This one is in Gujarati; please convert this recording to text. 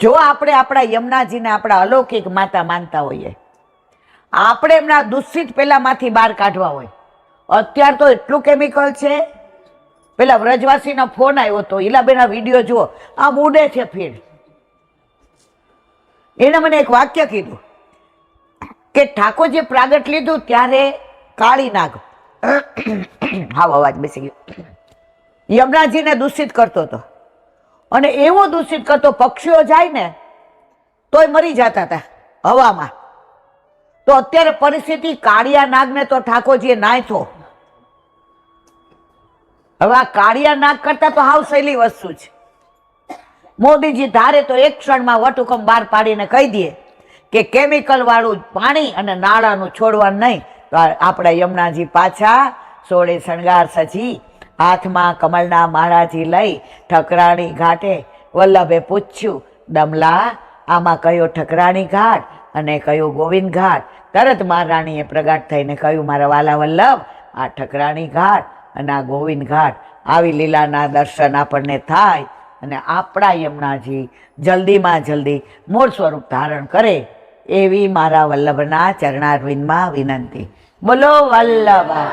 જો આપણે આપણા યમુનાજીને આપણા અલૌકિક માતા માનતા હોઈએ, આપણે એમના દૂષિત પેલામાંથી બહાર કાઢવા હોય, અત્યાર તો એટલું કેમિકલ છે. પેલા વ્રજવાસીનો ફોન આવ્યો હતો ઈલાબેના વીડિયો જુઓ, આમ ઉડે છે ફીણ એણે મને એક વાક્ય કીધું, કે ઠાકોરજી પ્રાગટ લીધું ત્યારે કાળી નાગ, હાવ અવાજ બેસી ગયો. યમુનાજીને દૂષિત કરતો હતો. અને એવો દૂષિત કરતો પક્ષીઓ જાય ને, તોય મરી જતા હતા હવામાં. તો અત્યારે પરિસ્થિતિ કાળિયા નાગને તો ઠાકોરજીએ નાખ્યો હવે આ કાળિયા નાગ કરતા તો હાવ સહેલી વસ્તુ છે. મોદીજી ધારે તો એક ક્ષણમાં વટહુકમ બહાર પાડીને કહી દે કે કેમિકલ વાળું પાણી અને નાળાનું છોડવાનું નહીં. તો આપણા યમુનાજી પાછા સોળે શણગાર સજી હાથમાં કમળના માળાથી લઈ ઠકરાણી ઘાટે વલ્લભે પૂછ્યું, દમલા, આમાં કયો ઠકરાણી ઘાટ અને કયો ગોવિંદ ઘાટ? તરત મહારાણીએ પ્રગટ થઈને કહ્યું, મારા વાલા વલ્લભ, આ ઠકરાણી ઘાટ અને આ ગોવિંદ ઘાટ, આવી લીલાના દર્શન આપણને થાય અને આપણા યમુનાજી જલ્દીમાં જલ્દી મૂળ સ્વરૂપ ધારણ કરે એવી મારા વલ્લભના ચરણારવિંદમાં વિનંતી. બોલો વલ્લભા